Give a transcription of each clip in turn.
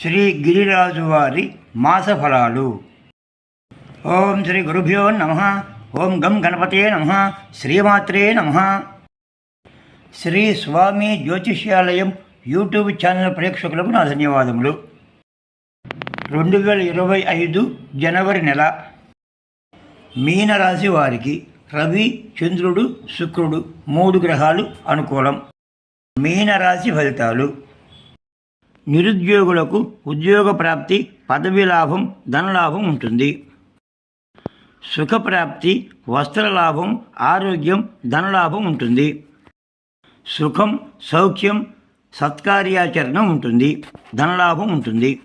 శ్రీ గిరిరాజు వారి మాసఫలాలు. ఓం శ్రీ గురుభ్యో నమ. ఓం గం గణపతే నమ. శ్రీమాత్రే నమ. శ్రీ స్వామి జ్యోతిష్యాలయం యూట్యూబ్ ఛానల్ ప్రేక్షకులకు నా ధన్యవాదములు. రెండు వేల ఇరవై ఐదు జనవరి నెల మీనరాశి వారికి రవి చంద్రుడు శుక్రుడు మూడు గ్రహాలు అనుకూలం. మీనరాశి ఫలితాలు. నిరుద్యోగులకు ఉద్యోగ ప్రాప్తి పదవి లాభం ధనలాభం ఉంటుంది. సుఖప్రాప్తి వస్త్రలాభం ఆరోగ్యం ధనలాభం ఉంటుంది. సుఖం సౌఖ్యం సత్కార్యాచరణ ఉంటుంది. ధనలాభం ఉంటుంది.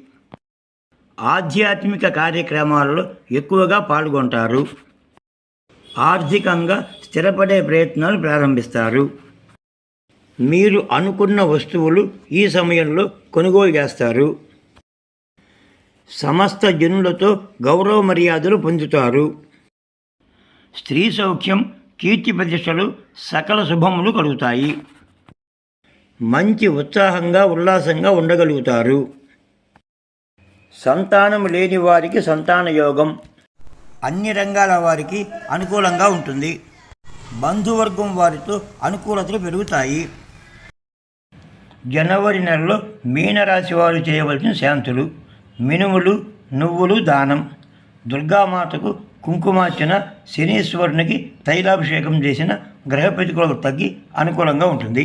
ఆధ్యాత్మిక కార్యక్రమాలలో ఎక్కువగా పాల్గొంటారు. ఆర్థికంగా స్థిరపడే ప్రయత్నాలు ప్రారంభిస్తారు. మీరు అనుకున్న వస్తువులు ఈ సమయంలో కొనుగోలు చేస్తారు. సమస్త జనులతో గౌరవ మర్యాదలు పొందుతారు. స్త్రీ సౌఖ్యం కీర్తి ప్రతిష్టలు సకల శుభములు కలుగుతాయి. మంచి ఉత్సాహంగా ఉల్లాసంగా ఉండగలుగుతారు. సంతానం లేని వారికి సంతాన యోగం. అన్ని రంగాల వారికి అనుకూలంగా ఉంటుంది. బంధువర్గం వారితో అనుకూలతలు పెరుగుతాయి. జనవరి నెలలో మీనరాశి వారు చేయవలసిన శాంతులు మినుములు నువ్వులు దానం. దుర్గామాతకు కుంకుమార్చన శనీశ్వరునికి తైలాభిషేకం చేసిన గ్రహ ప్రతికూలత తగ్గి అనుకూలంగా ఉంటుంది.